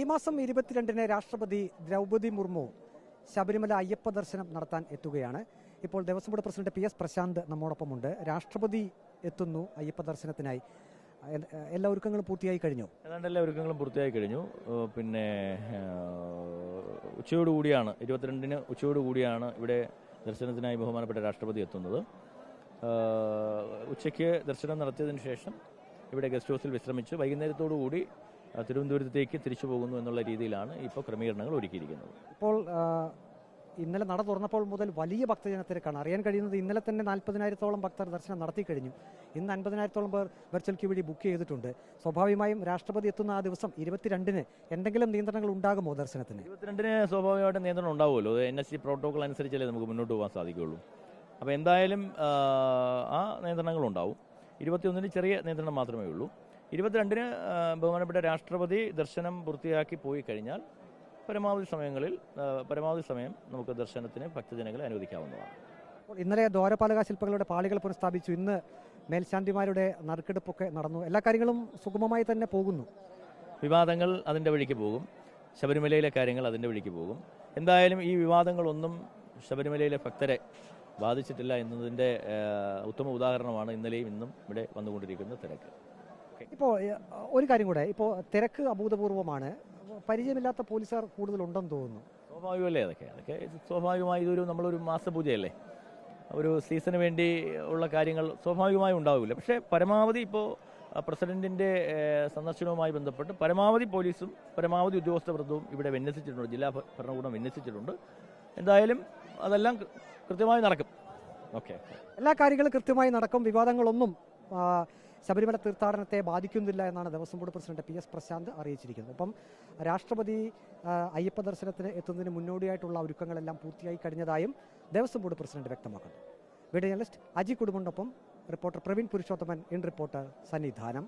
ഈ മാസം ഇരുപത്തിരണ്ടിന് രാഷ്ട്രപതി ദ്രൗപതി മുർമു ശബരിമല അയ്യപ്പ ദർശനം നടത്താൻ എത്തുകയാണ്. ഇപ്പോൾ Devaswom board president P S Prashanth നമ്മോടൊപ്പമുണ്ട്. രാഷ്ട്രപതി എത്തുന്നു അയ്യപ്പ ദർശനത്തിനായി. എല്ലാ ഒരുക്കങ്ങളും പൂർത്തിയായി കഴിഞ്ഞു? ഏതാണ്ട് എല്ലാ ഒരുക്കങ്ങളും പൂർത്തിയായി കഴിഞ്ഞു. പിന്നെ ഉച്ചയോടുകൂടിയാണ് ഇരുപത്തിരണ്ടിന് ഉച്ചയോടുകൂടിയാണ് ഇവിടെ ദർശനത്തിനായി ബഹുമാനപ്പെട്ട രാഷ്ട്രപതി എത്തുന്നത്. ഉച്ചയ്ക്ക് ദർശനം നടത്തിയതിനു ശേഷം ഇവിടെ ഗസ്റ്റ് ഹൗസിൽ വിശ്രമിച്ച് വൈകുന്നേരത്തോടു കൂടി തിരുവനന്തപുരത്തേക്ക് തിരിച്ചു പോകുന്നു എന്നുള്ള രീതിയിലാണ് ഇപ്പോൾ ക്രമീകരണങ്ങൾ ഒരുക്കിയിരിക്കുന്നത്. ഇപ്പോൾ ഇന്നലെ നട തുറന്നപ്പോൾ മുതൽ വലിയ ഭക്തജനത്തിരക്കാണ്. അറിയാൻ കഴിയുന്നത് ഇന്നലെ തന്നെ നാൽപ്പതിനായിരത്തോളം ഭക്തർ ദർശനം നടത്തി കഴിഞ്ഞു. ഇന്ന് അൻപതിനായിരത്തോളം പേർ വെർച്വൽ ക്യൂ വഴി ബുക്ക് ചെയ്തിട്ടുണ്ട്. സ്വാഭാവികമായും രാഷ്ട്രപതി എത്തുന്ന ആ ദിവസം ഇരുപത്തിരണ്ടിന് എന്തെങ്കിലും നിയന്ത്രണങ്ങൾ ഉണ്ടാകുമോ ദർശനത്തിന്? ഇരുപത്തിരണ്ടിന് സ്വാഭാവികമായിട്ട് നിയന്ത്രണം ഉണ്ടാവുമല്ലോ. എൻ എസ് സി പ്രോട്ടോകോൾ അനുസരിച്ചല്ലേ നമുക്ക് മുന്നോട്ട് പോകാൻ സാധിക്കുകയുള്ളൂ. അപ്പോൾ എന്തായാലും ആ, നിയന്ത്രണങ്ങൾ ഉണ്ടാവും. ഇരുപത്തിയൊന്നിന് ചെറിയ നിയന്ത്രണം മാത്രമേ ഉള്ളൂ. ഇരുപത്തിരണ്ടിന് ബഹുമാനപ്പെട്ട രാഷ്ട്രപതി ദർശനം പൂർത്തിയാക്കി പോയി കഴിഞ്ഞാൽ പരമാവധി സമയങ്ങളിൽ പരമാവധി സമയം നമുക്ക് ദർശനത്തിന് ഭക്തജനങ്ങളെ അനുവദിക്കാവുന്നതാണ്. ഇന്നലെ ദ്വാരപാലക ശില്പങ്ങളുടെ പാളികൾ പുനഃസ്ഥാപിച്ചു. ഇന്ന് മേൽശാന്തിമാരുടെ നറുക്കെടുപ്പൊക്കെ നടന്നു. എല്ലാ കാര്യങ്ങളും സുഗമമായി തന്നെ പോകുന്നു. വിവാദങ്ങൾ അതിന്റെ വഴിക്ക് പോകും. ശബരിമലയിലെ കാര്യങ്ങൾ അതിന്റെ വഴിക്ക് പോകും. എന്തായാലും ഈ വിവാദങ്ങളൊന്നും ശബരിമലയിലെ ഭക്തരെ ബാധിച്ചിട്ടില്ല എന്നതിന്റെ ഉത്തമ ഉദാഹരണമാണ് ഇന്നലെയും ഇന്നും ഇവിടെ വന്നുകൊണ്ടിരിക്കുന്ന തിരക്ക്. ഇപ്പോൾ ഒരു കാര്യം കൂടെ. ഇപ്പോൾ തിരക്ക് അഭൂതപൂർവമാണ്. പരിചയമില്ലാത്ത പോലീസുകാർ കൂടുതലുണ്ടെന്ന് തോന്നുന്നു. സ്വാഭാവികമല്ലേ അതൊക്കെ? അതൊക്കെ സ്വാഭാവികമായി ഇതൊരു നമ്മളൊരു മാസപൂജയല്ലേ? ഒരു സീസണിന് വേണ്ടി ഉള്ള കാര്യങ്ങൾ സ്വാഭാവികമായി ഉണ്ടാവില്ല. പക്ഷേ പരമാവധി ഇപ്പോൾ പ്രസിഡന്റിന്റെ സന്ദർശനവുമായി ബന്ധപ്പെട്ട് പരമാവധി പോലീസും പരമാവധി ഉദ്യോഗസ്ഥ വൃന്ദവും ഇവിടെ വിന്യസിച്ചിട്ടുണ്ട്. ജില്ലാ ഭരണകൂടം വിന്യസിച്ചിട്ടുണ്ട്. എന്തായാലും അതെല്ലാം കൃത്യമായി നടക്കും. ഓക്കെ എല്ലാ കാര്യങ്ങളും കൃത്യമായി നടക്കും. വിവാദങ്ങളൊന്നും ശബരിമല തീർത്ഥാടനത്തെ ബാധിക്കുന്നില്ല എന്നാണ് Devaswom board president P S Prashanth അറിയിച്ചിരിക്കുന്നത്. അപ്പം രാഷ്ട്രപതി അയ്യപ്പ ദർശനത്തിന് എത്തുന്നതിന് മുന്നോടിയായിട്ടുള്ള ഒരുക്കങ്ങളെല്ലാം പൂർത്തിയായി കഴിഞ്ഞതായും ദേവസ്വം ബോർഡ് പ്രസിഡന്റ് വ്യക്തമാക്കുന്നു. വീഡിയോ ജേർണലിസ്റ്റ് അജി കുടുംബൊപ്പം reporter Praveen Purushothaman in reporter Sannidhanam.